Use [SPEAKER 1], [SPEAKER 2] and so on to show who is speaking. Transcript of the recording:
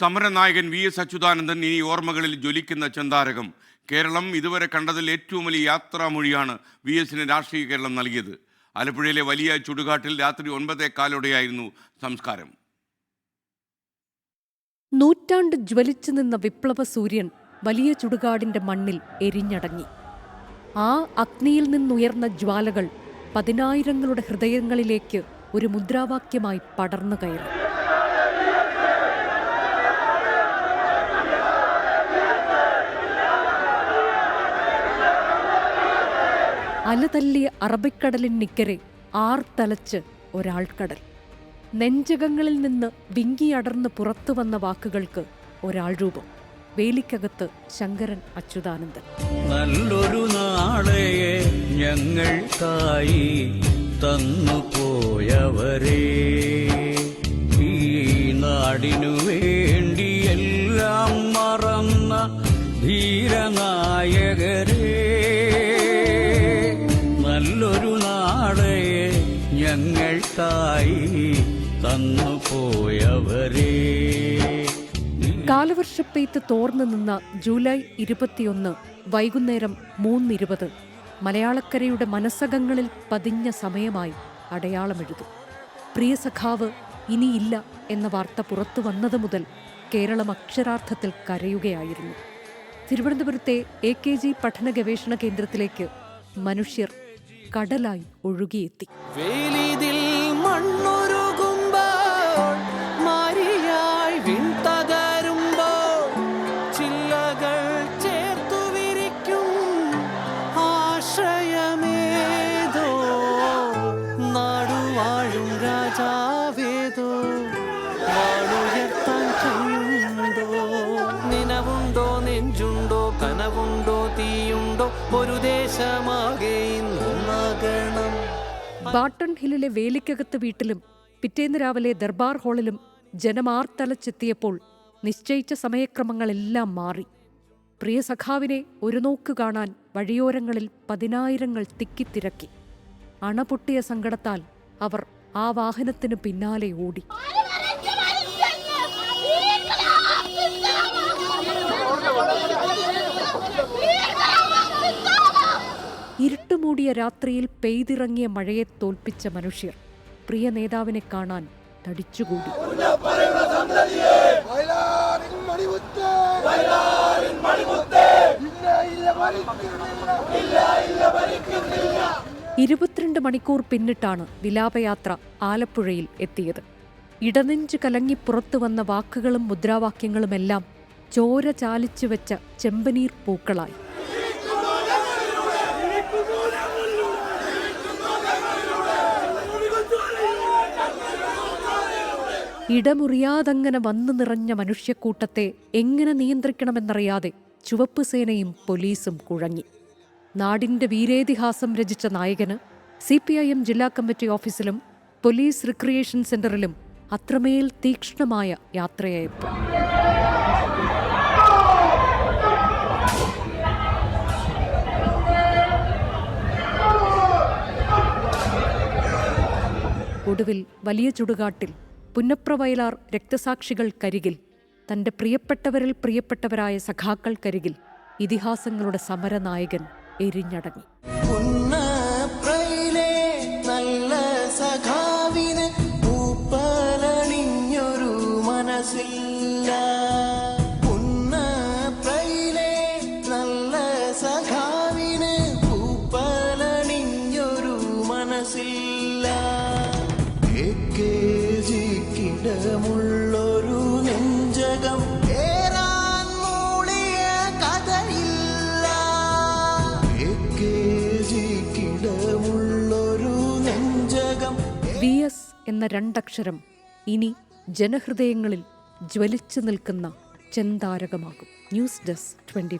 [SPEAKER 1] സമരനായകൻ V S Achuthanandan ഇനി ഓർമ്മകളിൽ ജ്വലിക്കുന്ന ചെന്താരകം. കേരളം ഇതുവരെ കണ്ടതിൽ ഏറ്റവും വലിയ യാത്രാമൊഴിയാണ് വി എസിന് രാഷ്ട്രീയ കേരളം നൽകിയത്. ആലപ്പുഴയിലെ വലിയ ചുടുകാട്ടിൽ രാത്രി ഒൻപതേ കാലോടെയായിരുന്നു സംസ്കാരം.
[SPEAKER 2] നൂറ്റാണ്ട് ജ്വലിച്ചു നിന്ന വിപ്ലവ സൂര്യൻ വലിയ ചുടുകാടിന്റെ മണ്ണിൽ എരിഞ്ഞടങ്ങി. ആ അഗ്നിയിൽ നിന്നുയർന്ന ജ്വാലകൾ പതിനായിരങ്ങളുടെ ഹൃദയങ്ങളിലേക്ക് ഒരു മുദ്രാവാക്യമായി പടർന്നു കയറി. അലതല്ലിയ അറബിക്കടലിനിക്കരെ ആർത്തലച്ച് ഒരാൾക്കടൽ നെഞ്ചകങ്ങളിൽ നിന്ന് വിങ്കിയടർന്ന് പുറത്തു വന്ന വാക്കുകൾക്ക് ഒരാൾ രൂപം. വേലിക്കകത്ത് ശങ്കരൻ അച്യുതാനന്ദൻ.
[SPEAKER 3] നല്ലൊരു നാളെയെ ഞങ്ങൾക്കായി തന്നു പോയവരെ. ഈ നാടിനു വേണ്ടി എല്ലാം മറന്ന ധീരനായകരെ ഞങ്ങൾക്കായി തന്നുപോയവരേ
[SPEAKER 2] കാലവർഷപ്പെയ്ത്ത് തോർന്നു നിന്ന ജൂലൈ ഇരുപത്തിയൊന്ന് വൈകുന്നേരം മൂന്നിരുപത് മലയാളക്കരയുടെ മനസ്സകങ്ങളിൽ പതിഞ്ഞ സമയമായി അടയാളമെഴുതു. പ്രിയ സഖാവ് ഇനിയില്ല എന്ന വാർത്ത പുറത്തു വന്നത് മുതൽ കേരളം അക്ഷരാർത്ഥത്തിൽ കരയുകയായിരുന്നു. തിരുവനന്തപുരത്തെ എ കെ ജി പഠന ഗവേഷണ കേന്ദ്രത്തിലേക്ക് മനുഷ്യർ കടലായി ഒഴുകിയെത്തി.
[SPEAKER 4] നെഞ്ചുണ്ടോ കനവുണ്ടോ തീയുണ്ടോ ഒരു ദേശമാകെ
[SPEAKER 2] ബാട്ടൺ ഹില്ലിലെ വേലിക്കകത്ത് വീട്ടിലും പിറ്റേന്ന് രാവിലെ ദർബാർ ഹാളിലും ജനമാർത്തലച്ചെത്തിയപ്പോൾ നിശ്ചയിച്ച സമയക്രമങ്ങളെല്ലാം മാറി. പ്രിയ സഖാവിനെ ഒരു നോക്ക് കാണാൻ വഴിയോരങ്ങളിൽ പതിനായിരങ്ങൾ തിക്കിത്തിരക്കി അണപൊട്ടിയ സങ്കടത്താൽ അവർ ആ വാഹനത്തിന് പിന്നാലെ ഓടി. ഇരുട്ടുമൂടിയ രാത്രിയിൽ പെയ്തിറങ്ങിയ മഴയെ തോൽപ്പിച്ച മനുഷ്യർ. പ്രിയ നേതാവിനെ കാണാൻ തടിച്ചുകൂടി. ഇരുപത്തിരണ്ട് മണിക്കൂർ പിന്നിട്ടാണ് വിലാപയാത്ര ആലപ്പുഴയിൽ എത്തിയത്. ഇടനെഞ്ചു കലങ്ങി പുറത്തു വന്ന വാക്കുകളും മുദ്രാവാക്യങ്ങളുമെല്ലാം ചോര ചാലിച്ചു വെച്ച ചെമ്പനീർ പൂക്കളായി. ഇടമുറിയാതങ്ങനെ വന്നു നിറഞ്ഞ മനുഷ്യക്കൂട്ടത്തെ എങ്ങനെ നിയന്ത്രിക്കണമെന്നറിയാതെ ചുവപ്പ് സേനയും പോലീസും കുഴങ്ങി നാടിന്റെ വീരേതിഹാസം രചിച്ച നായകന് സി പി ഐ എം ജില്ലാ കമ്മിറ്റി ഓഫീസിലും പോലീസ് റിക്രിയേഷൻ സെന്ററിലും അത്രമേൽ തീക്ഷ്ണമായ യാത്രയയപ്പ് ഒടുവിൽ വലിയ ചുടുകാട്ടിൽ പുന്നപ്രവയലാർ രക്തസാക്ഷികൾക്കരികിൽ തന്റെ പ്രിയപ്പെട്ടവരിൽ പ്രിയപ്പെട്ടവരായ സഖാക്കൾ സഖാക്കൾക്കരികിൽ ഇതിഹാസങ്ങളുടെ സമരനായകൻ എരിഞ്ഞടങ്ങി.
[SPEAKER 4] മനസ്സില്ല. നെഞ്ചകം. നെഞ്ചകം.
[SPEAKER 2] വി എസ് എന്ന രണ്ടക്ഷരം ഇനി ജനഹൃദയങ്ങളിൽ ജ്വലിച്ചു നിൽക്കുന്ന ചെന്താരകമാകും. News desk twenty